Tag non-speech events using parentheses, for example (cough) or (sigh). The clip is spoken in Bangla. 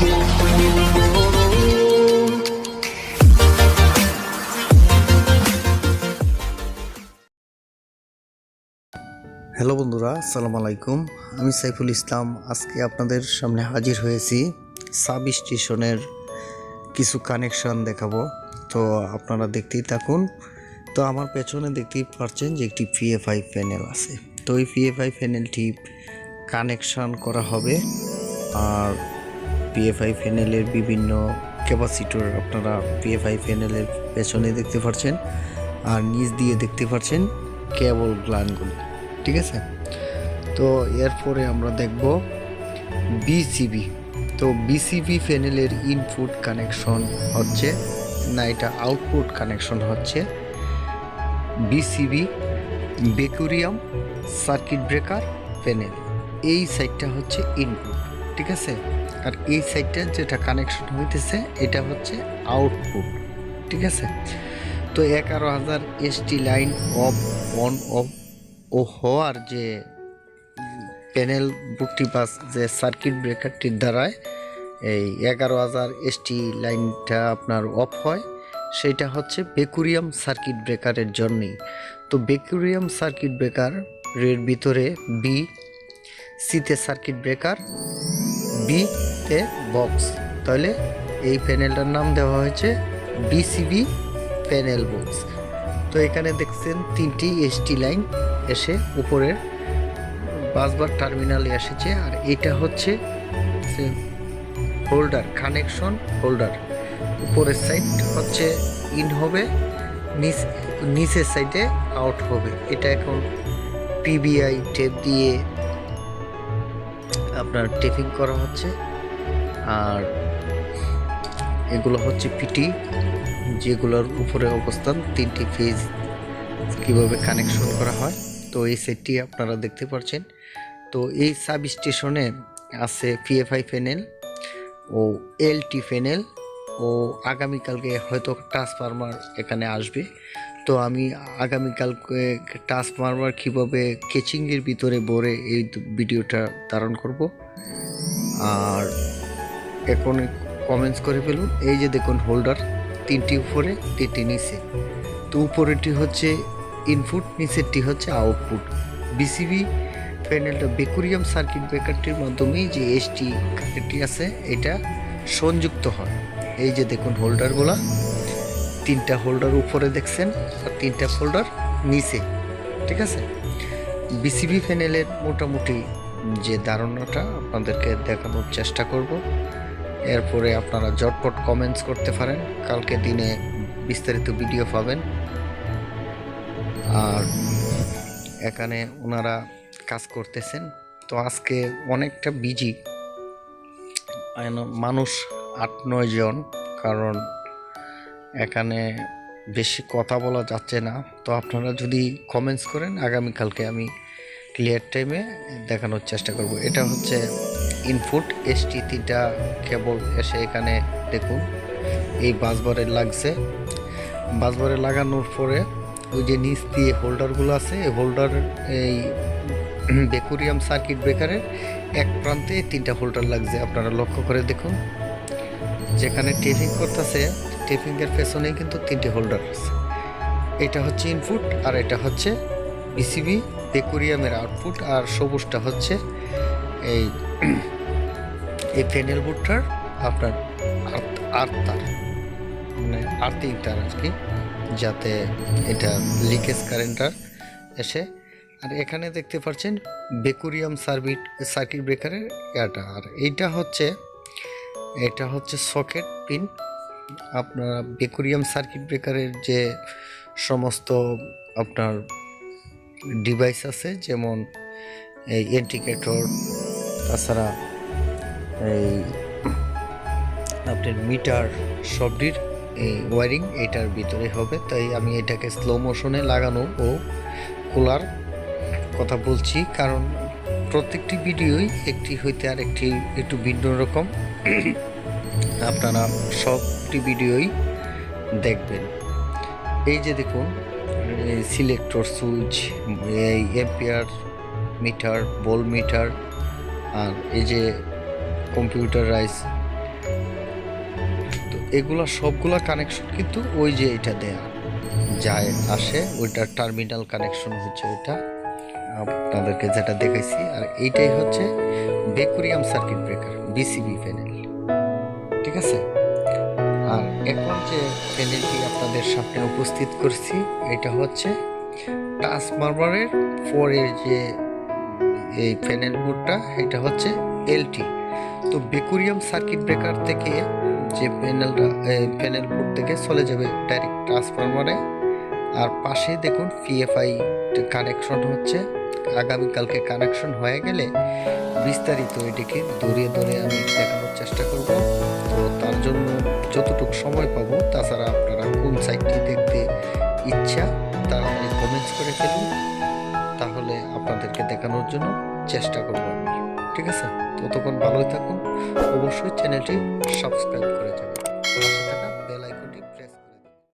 হ্যালো বন্ধুরা আসসালামু আলাইকুম। আমি সাইফুল ইসলাম, আজকে আপনাদের সামনে হাজির হয়েছি সাব স্টেশনের কিছু কানেকশন দেখাবো। তো আপনারা দেখতেই থাকুন। তো আমার পেছনে দেখতেই পাচ্ছেন যে একটি পিএফআই প্যানেল আছে। তো এই পিএফআই প্যানেলটি কানেকশন করা হবে। আর পিএফআই প্যানেলের বিভিন্ন ক্যাপাসিটর আপনারা পিএফআই প্যানেলের পেছনে দেখতে পাচ্ছেন আর নিচ দিয়ে দেখতে পাচ্ছেন কেবল গ্লানগুলি ঠিক আছে? তো এরপরে আমরা দেখব বিসিবি তো বিসিবি প্যানেলের ইনপুট কানেকশন হচ্ছে, না, এটা আউটপুট কানেকশন হচ্ছে VCB vacuum circuit breaker panel এই সাইডটা হচ্ছে ইনপুট ঠিক আছে? আর এই সাইডটা যেটা কানেকশন হইতেছে, এটা হচ্ছে আউটপুট ঠিক আছে? তো এগারো হাজার ST line off on off ও হওয়ার যে প্যানেল বুকটি বাস যে সার্কিট ব্রেকারটির দ্বারায় এই এগারো হাজার এসটি লাইনটা আপনার অফ হয়, সেটা হচ্ছে বেকুরিয়াম সার্কিট ব্রেকারের জন্যই। তো বেকুরিয়াম সার্কিট ব্রেকার এর ভিতরে বি সিতে সার্কিট ব্রেকার বি বক্স। তাহলে এই প্যানেলটার নাম দেওয়া হয়েছে বিসিবি প্যানেল বক্স। তো এখানে দেখছেন তিনটি এসটি লাইন এসে উপরের বাসবার টার্মিনালে এসেছে। আর এটা হচ্ছে হোল্ডার, কানেকশন হোল্ডার। উপরের সাইড হচ্ছে ইন হবে, নিচ, নিচের সাইডে আউট হবে। এটা এখন পিবিআই টেপ দিয়ে আপনার টেপিং করা হচ্ছে। আর এগুলো হচ্ছে পিটি, যেগুলোর উপরে অবস্থান তিনটি ফেজ কীভাবে কানেকশন করা হয়। তো এই সেটটি আপনারা দেখতে পাচ্ছেন তো এই সাব স্টেশনে আছে পিএফআই প্যানেল ও এলটি প্যানেল ও আগামীকালকে হয়তো ট্রান্সফার্মার এখানে আসবে। তো আমি আগামীকালকে ট্রান্সফার্মার কীভাবে কেচিংয়ের ভিতরে ভরে এই ভিডিওটা ধারণ করব। আর এখন কমেন্টস করে ফেলুন। এই যে দেখুন হোল্ডার তিনটি উপরে, তিনটি নিচে। তো উপরেটি হচ্ছে ইনপুট নিচেরটি হচ্ছে আউটপুট বিসিবি প্যানেলটা বেকুরিয়াম সার্কিট ব্রেকারটির মাধ্যমেই যে এসটি কানেক্টটি আছে, এটা সংযুক্ত হয়। এই যে দেখুন হোল্ডারগুলা তিনটা হোল্ডার উপরে দেখছেন আর তিনটা হোল্ডার নিচে, ঠিক আছে? বিসিবি প্যানেলের মোটামুটি যে ধারণাটা আপনাদেরকে দেখানোর চেষ্টা করব। এরপরে আপনারা জটপট কমেন্টস করতে পারেন, কালকে দিনে বিস্তারিত ভিডিও পাবেন। আর এখানে ওনারা কাজ করতেছেন। তো আজকে অনেকটা বিজি মানুষ আট নয় জন, কারণ এখানে বেশি কথা বলা যাচ্ছে না। তো আপনারা যদি কমেন্টস করেন, আগামীকালকে আমি ক্লিয়ার টাইমে দেখানোর চেষ্টা করব। এটা হচ্ছে ইনপুট এসটি তিনটা কেবল এসে এখানে দেখুন। এই বাসবারে লাগছে। বাসবারে লাগানোর পরে ওই যে নিচ দিয়ে হোল্ডারগুলো আছে, এই হোল্ডার এই বেকুরিয়াম সার্কিট ব্রেকারের এক প্রান্তে তিনটা হোল্ডার লাগছে। আপনারা লক্ষ্য করে দেখুন। যেখানে টেপিং করতেছে টেপিংয়ের পেছনেই কিন্তু তিনটে হোল্ডার আছে। এটা হচ্ছে ইনপুট আর এটা হচ্ছে বিসিবি বেকুরিয়ামের আউটপুট আর সবুজটা হচ্ছে এই (clears throat) এই ফেনেল বোর্ডটার আপনার আর্থ তার। মানে আর্থিং তার আর কি, যাতে এটা লিকেজ কারেন্টার এসে। আর এখানে দেখতে পাচ্ছেন বেকুরিয়াম সার্কিট সার্কিট ব্রেকারের ইয়াটা। আর এইটা হচ্ছে, এটা হচ্ছে সকেট পিন আপনার বেকুরিয়াম সার্কিট ব্রেকারের যে সমস্ত আপনার ডিভাইস আছে, যেমন এই ইন্ডিকেটর তাছাড়া এই আপনার মিটার সবটির এই ওয়ারিং এটার ভিতরে হবে। তাই আমি এটাকে স্লো মোশনে লাগানো ও খোলার কথা বলছি, কারণ প্রত্যেকটি ভিডিওই একটি হইতে আর একটি একটু ভিন্ন রকম। (clears throat) আপনারা সবটি ভিডিওই দেখবেন। এই যে দেখুন সিলেক্টর সুইচ, এই এম্পিয়ার মিটার, বল মিটার, আর এই যে কম্পিউটারাইজ তো এগুলা সবগুলা কানেকশন কিন্তু ওই যে এটা দেয়া। যায়, আসে, ওইটার টার্মিনাল কানেকশন হচ্ছে ওইটা। আপনাদেরকে যেটা দেখাইছি, আর এইটাই হচ্ছে vacuum circuit breaker, VCB panel. ঠিক আছে? আর এখন যে প্যানেলটি আপনাদের সামনে উপস্থিত করছি, এটা হচ্ছে ট্রান্সফরমারের পরের যে এই প্যানেল বোর্ডটা, এটা হচ্ছে এলটি। তো বেকুরিয়াম সার্কিট ব্রেকার থেকে যে প্যানেলটা প্যানেল বোর্ড থেকে চলে যাবে ডাইরেক্ট ট্রান্সফরমারে। আর পাশে দেখুন, পিএফআই কানেকশন হচ্ছে। আগামীকালকে কানেকশন হয়ে গেলে বিস্তারিত এটিকে দৌড়িয়ে দৌড়ে আমি দেখানোর চেষ্টা করব। তো তার জন্য যতটুকু সময় পাবো, তাছাড়া আপনারা কোন সাইটটি দেখতে ইচ্ছা তাড়াতাড়ি কমেন্টস করে ফেলুন। তাহলে আপনাদেরকে দেখানোর জন্য চেষ্টা করব আমি। ঠিক আছে? ততক্ষণ ভালোই থাকুন। অবশ্যই চ্যানেলটি সাবস্ক্রাইব করে যাবেন।